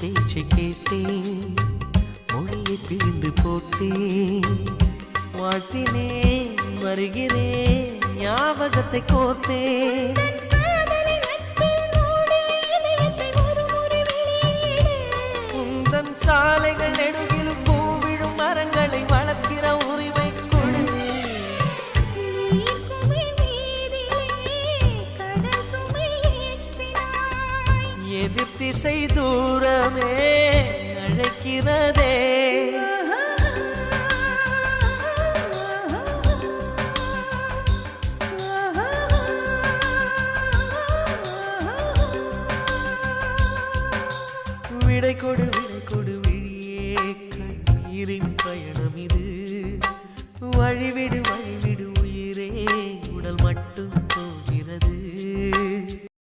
பேச்சை கேட்டேன். மொழியை பிழிந்து போட்டேன். வாழ்த்தினேன் வருகிறேன் ஞாபகத்தை கோர்த்தேன். காதலின் நட்பில் எதிர் திசை தூரமே அழைக்கிறதே. விடை கொடு விடை கொடு விழியே கண்ணீரின் பயணம் இது. வழிவிடு